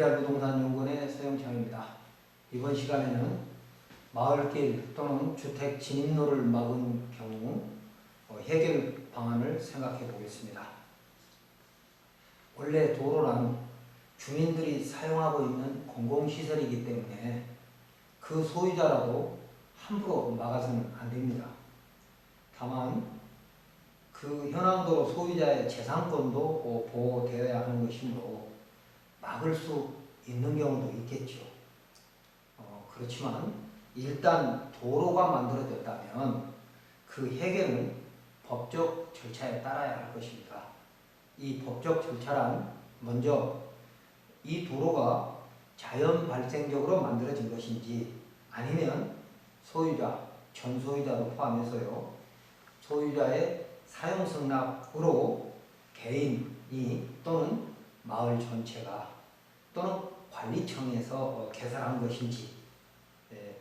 TDR 부동산 연구원의 서영창입니다. 이번 시간에는 마을길 또는 주택 진입로를 막은 경우 어, 해결 방안을 생각해 보겠습니다. 원래 도로란 주민들이 사용하고 있는 공공시설이기 때문에 그 소유자라도 함부로 막아서는 안 됩니다. 다만 그 현황도로 소유자의 재산권도 어, 보호되어야 하는 것이므로 막을 수 있는 경우도 있겠죠. 어, 그렇지만 일단 도로가 만들어졌다면 그 해결은 법적 절차에 따라야 할 것입니다. 이 법적 절차란 먼저 이 도로가 자연 발생적으로 만들어진 것인지 아니면 소유자, 전 소유자도 포함해서요. 소유자의 사용 승낙으로 개인이 또는 마을 전체가 또는 관리청에서 어, 개설한 것인지 예,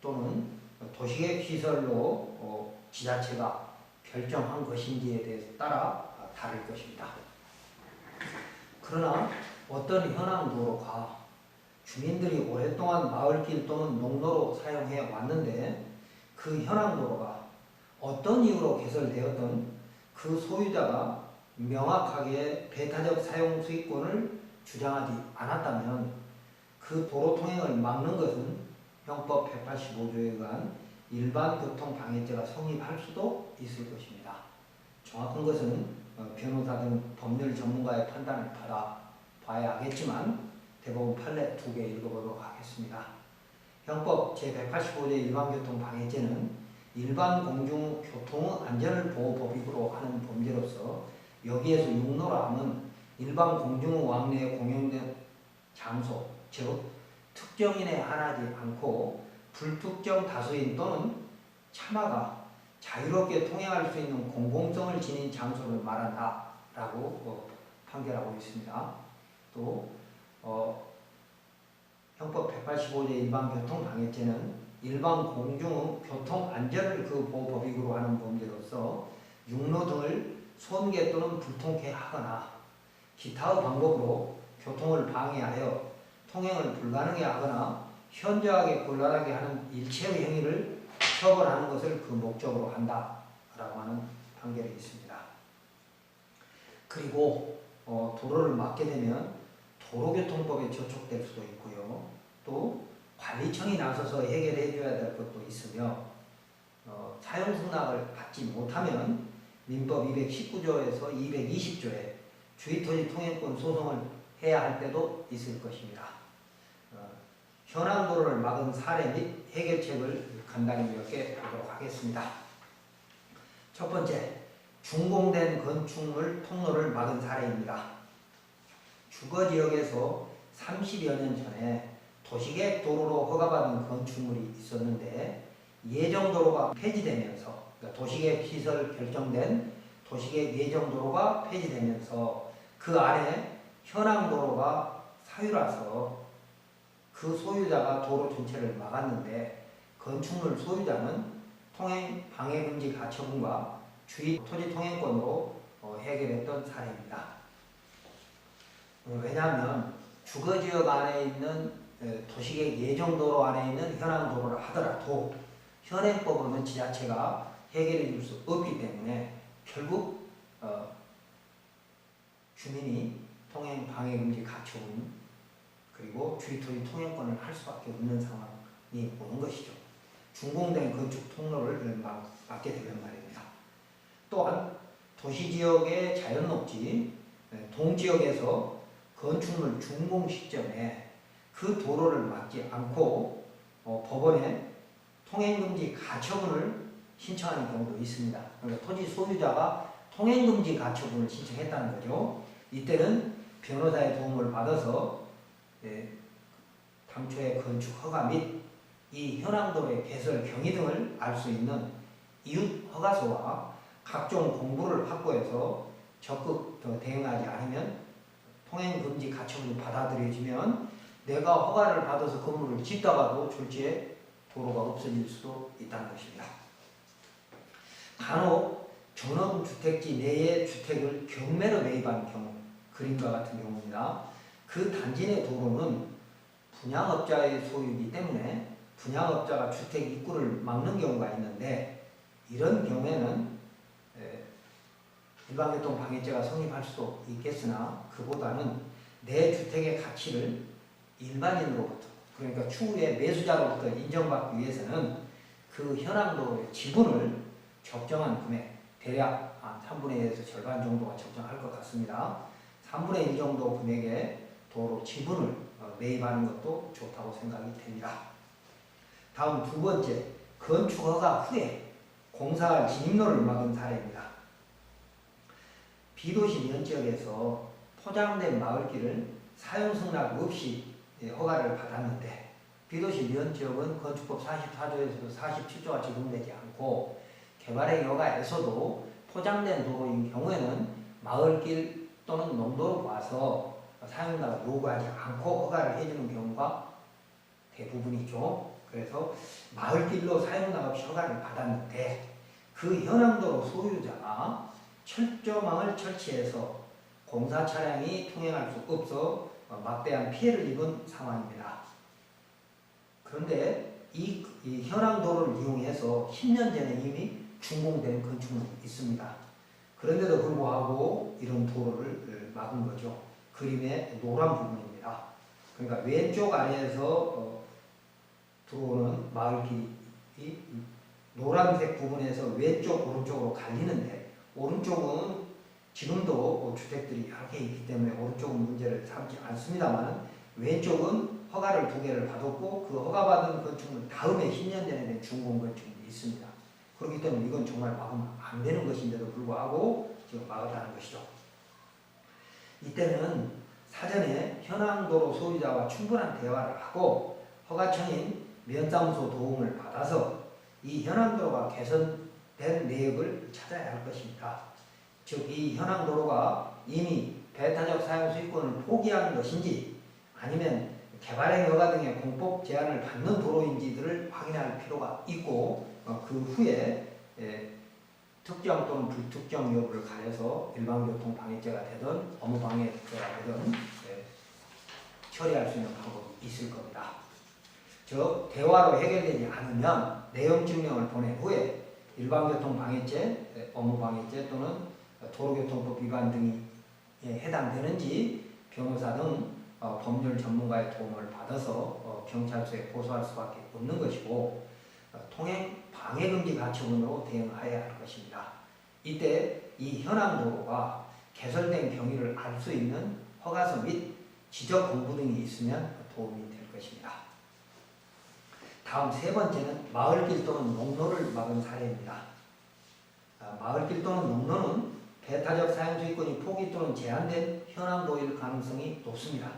또는 도시계획 시설로 어, 지자체가 결정한 것인지에 대해서 따라 다를 것입니다. 그러나 어떤 현황 도로가 주민들이 오랫동안 마을길 또는 농로로 사용해 왔는데 그 현황 도로가 어떤 이유로 개설되었던 그 소유자가 명확하게 배타적 사용 수익권을 주장하지 않았다면 그 도로 통행을 막는 것은 형법 185조에 의한 일반 교통 방해죄가 성립할 수도 있을 것입니다. 정확한 것은 어, 변호사 등 법률 전문가의 판단을 받아 봐야 하겠지만 대법원 판례 두 개 읽어보도록 하겠습니다. 형법 제185조 일반교통 방해죄는 일반 공중 교통 안전을 보호 법익으로 하는 범죄로서 여기에서 육로라 함은 일반 공중 왕래에 공용된 장소, 즉 특정인에 한하지 않고 불특정 다수인 또는 차마가 자유롭게 통행할 수 있는 공공성을 지닌 장소를 말한다라고 어, 판결하고 있습니다. 또 어, 형법 185조 일반 교통 방해죄는 일반 공중 교통 안전을 그 보호 법익으로 하는 범죄로서 육로 등을 손괴 또는 불통케 하거나 기타의 방법으로 교통을 방해하여 통행을 불가능하게 하거나 현저하게 곤란하게 하는 일체의 행위를 처벌하는 것을 그 목적으로 한다 라고 하는 판결이 있습니다. 그리고 어, 도로를 막게 되면 도로교통법에 저촉될 수도 있고요. 또 관리청이 나서서 해결해 줘야 될 것도 있으며 어, 사용 승낙을 받지 못하면 민법 219조에서 220조에 주의 토지 통행권 소송을 해야 할 때도 있을 것입니다. 어, 현황 도로를 막은 사례 및 해결책을 간단히 몇 개 보도록 하겠습니다. 첫 번째, 준공된 건축물 통로를 막은 사례입니다. 주거 지역에서 30여 년 전에 도시계획 도로로 허가받은 건축물이 있었는데 예정 도로가 폐지되면서 그러니까 도시계획 시설 결정된 도시계획 예정 도로가 폐지되면서 그 안에 현황 도로가 사유라서 그 소유자가 도로 전체를 막았는데 건축물 소유자는 통행 방해 금지 가처분과 주의 토지 통행권으로 어, 해결했던 사례입니다. 어, 왜냐하면 주거 지역 안에 있는 도시계획 예정도로 안에 있는 현황도로를 하더라도 현행법으로는 지자체가 해결해 줄 수 없기 때문에 결국 어, 주민이 통행 방해 금지 가처분 그리고 주의토지 통행권을 할 수밖에 없는 상황이 오는 것이죠. 준공된 건축 통로를 막, 막게 되는 말입니다. 또한 도시지역의 자연녹지 동지역에서 건축물 준공 시점에 그 도로를 막지 않고 어, 법원에 통행금지 가처분을 신청하는 경우도 있습니다. 그러니까 토지 소유자가 통행금지 가처분을 신청했다는 거죠. 이때는 변호사의 도움을 받아서 예, 당초의 건축 허가 및 이 현황도로의 개설 경위 등을 알 수 있는 이웃 허가서와 각종 공부를 확보해서 적극 대응하지 않으면 통행금지 가처분이 받아들여지면 내가 허가를 받아서 건물을 짓다가도 졸지에 도로가 없어질 수도 있다는 것입니다. 간혹 전원주택지 내에 주택을 경매로 매입한 경우 그림과 같은 경우입니다. 그 단지 내 도로는 분양업자의 소유이기 때문에 분양업자가 주택 입구를 막는 경우가 있는데 이런 경우에는 에, 일반교통 방해죄가 성립할 수도 있겠으나 그보다는 내 주택의 가치를 일반인으로부터 그러니까 추후에 매수자로부터 인정받기 위해서는 그 현황 도로의 지분을 적정한 금액 대략 한 3분의 1에서 절반 정도가 적정할 것 같습니다. 3분의 1 정도 금액의 도로 지분을 어, 매입하는 것도 좋다고 생각이 됩니다. 다음 두 번째, 건축 허가 후에 공사 진입로를 막은 사례입니다. 비도시 면 지역에서 포장된 마을길을 사용 승낙 없이 예, 허가를 받았는데 비도시 면 지역은 건축법 44조에서도 47조가 적용되지 않고 개발의 여가에서도 포장된 도로인 경우에는 마을길 또는 농도로 봐서 사용자가 요구하지 않고 허가를 해주는 경우가 대부분이죠. 그래서 마을길로 사용자 없이 허가를 받았는데 그 현황도로 소유자가 철조망을 설치해서 공사 차량이 통행할 수 없어 막대한 피해를 입은 상황입니다. 그런데 이, 이 현황도를 이용해서 10년 전에 이미 준공된 건축물이 있습니다. 그런데도 불구하고 이런 도로를 막은 거죠. 그림의 노란 부분입니다. 그러니까 왼쪽 아래에서 어, 들어오는 마을길이 노란색 부분에서 왼쪽 오른쪽으로 갈리는데 오른쪽은 지금도 주택들이 여러 개 있기 때문에 오른쪽은 문제를 삼지 않습니다만 왼쪽은 허가를 두 개를 받았고 그 허가받은 건축물 다음에 10년 전에 된 준공 건축물이 있습니다. 그렇기 때문에 이건 정말 막으면 안 되는 것인데도 불구하고 지금 막았다는 것이죠. 이때는 사전에 현황도로 소유자와 충분한 대화를 하고 허가청인 면사무소 도움을 받아서 이 현황도로가 개선된 내역을 찾아야 할 것입니다. 즉, 이 현황도로가 이미 배타적 사용 수익권을 포기한 것인지 아니면 개발행 여가 등의 공법 제한을 받는 도로인지들을 확인할 필요가 있고 어, 그 후에 예, 특정 또는 불특정 여부를 가려서 일반교통 방해죄가 되든 업무 방해죄가 되든 예, 처리할 수 있는 방법이 있을 겁니다. 즉 대화로 해결되지 않으면 내용 증명을 보낸 후에 일반교통 방해죄, 예, 업무 방해죄 또는 도로교통법 위반 등이 예, 해당되는지 변호사 등 어, 법률 전문가의 도움을 받아서 어, 경찰서에 고소할 수밖에 없는 것이고 어, 통행 방해 금지 가처분으로 대응하여야 할 것입니다. 이때 이 현황 도로가 개설된 경위를 알 수 있는 허가서 및 지적 공부 등이 있으면 도움이 될 것입니다. 다음 세 번째는 마을길 또는 농로를 막은 사례입니다. 아, 마을길 또는 농로는 배타적 사용주의권이 포기 또는 제한된 현황도일 가능성이 높습니다.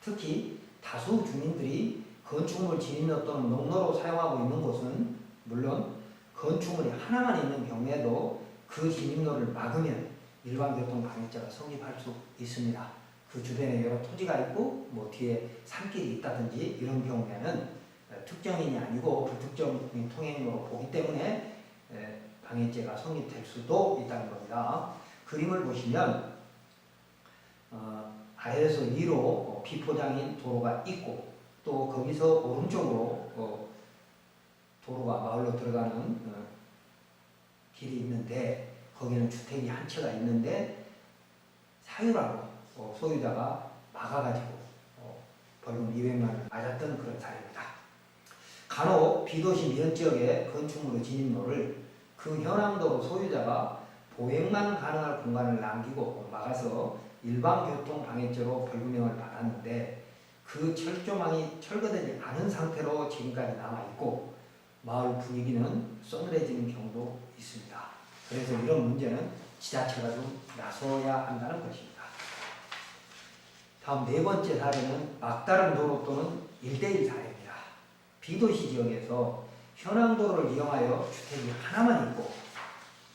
특히 다수 주민들이 건축물 진입로 또는 농로로 사용하고 있는 곳은 물론 건축물이 하나만 있는 경우에도 그 진입로를 막으면 일반교통 방해죄가 성립할 수 있습니다. 그 주변에 여러 토지가 있고 뭐 뒤에 산길이 있다든지 이런 경우에는 특정인이 아니고 불특정인 통행로로 보기 때문에 방해죄가 성립될 수도 있다는 겁니다. 그림을 보시면 어, 아래에서 위로 비포장인 도로가 있고 또 거기서 오른쪽으로 어, 도로가 마을로 들어가는 어, 길이 있는데 거기는 주택이 한 채가 있는데 사유라고 어, 소유자가 막아가지고 어, 벌금 200만 원을 맞았던 그런 사례입니다. 간혹 비도시 면 지역의 건축물의 진입로를 그 현황도로 소유자가 보행만 가능할 공간을 남기고 막아서 일반 교통 방해죄로 벌금형을 받았는데 그 철조망이 철거되지 않은 상태로 지금까지 남아있고 마을 분위기는 서늘해지는 경우도 있습니다. 그래서 이런 문제는 지자체가 좀 나서야 한다는 것입니다. 다음 네 번째 사례는 막다른 도로 또는 일대일 사례입니다. 비도시 지역에서 현황도로를 이용하여 주택이 하나만 있고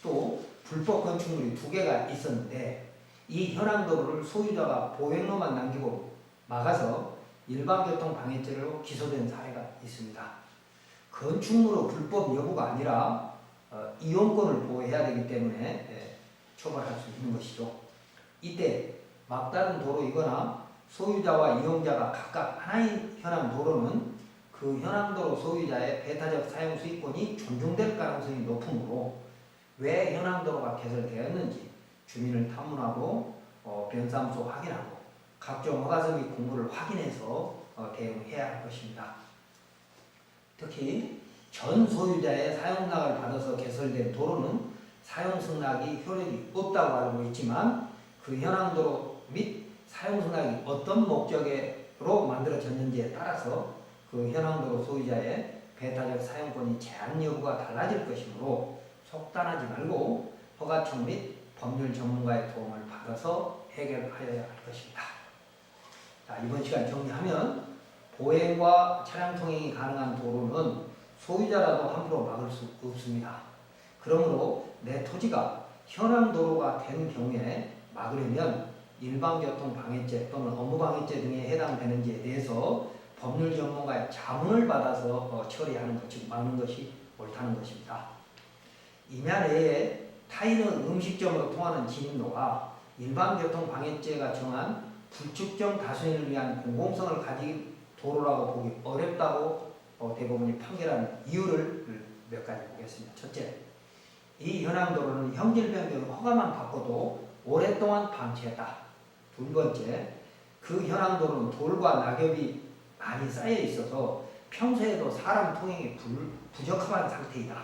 또 불법 건축물이 두 개가 있었는데 이 현황도로를 소유자가 보행로만 남기고 막아서 일반교통 방해죄로 기소된 사례가 있습니다. 건축물의 불법 여부가 아니라 어, 이용권을 보호해야 되기 때문에 예, 처벌할 수 있는 것이죠. 이때 막다른 도로이거나 소유자와 이용자가 각각 하나인 현황 도로는 그 현황 도로 소유자의 배타적 사용 수익권이 존중될 가능성이 높으므로 왜 현황 도로가 개설되었는지 주민을 탐문하고 어, 변사무소 확인하고 각종 허가서 및 공고를 확인해서 어, 대응해야 할 것입니다. 특히 전 소유자의 사용락을 받아서 개설된 도로는 사용 승낙이 효력이 없다고 알고 있지만 그 현황 도로 및 사용 승낙이 어떤 목적으로 만들어졌는지에 따라서 그 현황 도로 소유자의 배타적 사용권이 제한 여부가 달라질 것이므로 속단하지 말고 허가청 및 법률 전문가의 도움을 받아서 해결하여야 할 것입니다. 자, 이번 시간 정리하면 보행과 차량 통행이 가능한 도로는 소유자라도 함부로 막을 수 없습니다. 그러므로 내 토지가 현황 도로가 된 경우에 막으려면 일반교통 방해죄 또는 업무방해죄 등에 해당되는지에 대해서 법률 전문가의 자문을 받아서 어, 처리하는 것, 즉 막는 것이 옳다는 것입니다. 임야 내에 타인의 음식점으로 통하는 진입로가 일반교통 방해죄가 정한 불특정 다수인을 위한 공공성을 가진 도로라고 보기 어렵다고 어, 대법원이 판결한 이유를 몇 가지 보겠습니다. 첫째, 이 현황 도로는 형질 변경 허가만 받고도 오랫동안 방치했다. 두 번째, 그 현황 도로는 돌과 낙엽이 많이 쌓여 있어서 평소에도 사람 통행이 불, 부적합한 상태이다.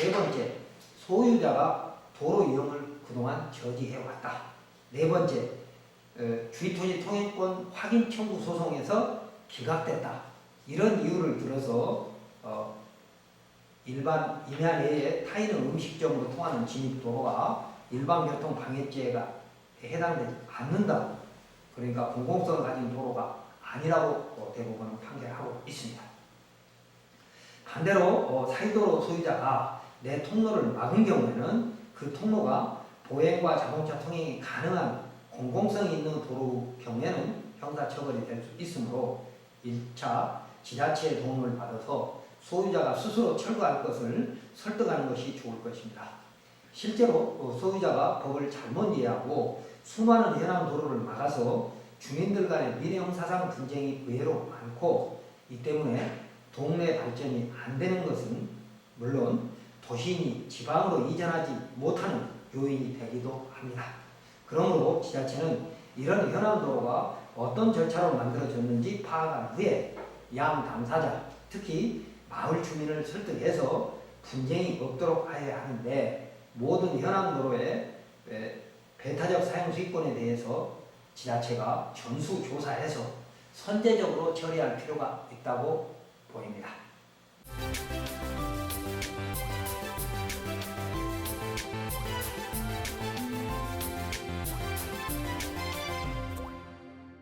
네 번째, 소유자가 도로 이용을 그동안 저지해 왔다. 네 번째, 어, 주의토지 통행권 확인 청구 소송에서 기각됐다. 이런 이유를 들어서 어, 일반 임야 내에 타인의 음식점으로 통하는 진입 도로가 일반 교통 방해죄가 해당되지 않는다. 그러니까 공공성을 가진 도로가 아니라고 어, 대법원은 판결하고 있습니다. 반대로 어, 사이도로 소유자가 내 통로를 막은 경우에는 그 통로가 보행과 자동차 통행이 가능한 공공성 있는 도로 경우에는 형사처벌이 될 수 있으므로 1차 지자체의 도움을 받아서 소유자가 스스로 철거할 것을 설득하는 것이 좋을 것입니다. 실제로 어, 소유자가 법을 잘못 이해하고 수많은 현황 도로를 막아서 주민들 간의 민형사상 분쟁이 의외로 많고 이 때문에 동네 발전이 안 되는 것은 물론 도시인이 지방으로 이전하지 못하는 요인이 되기도 합니다. 그러므로 지자체는 이런 현황 도로가 어떤 절차로 만들어졌는지 파악한 후에 양 당사자, 특히 마을 주민을 설득해서 분쟁이 없도록 하여야 하는데 모든 현황 도로의 에, 배타적 사용 수익권에 대해서 지자체가 전수 조사해서 선제적으로 처리할 필요가 있다고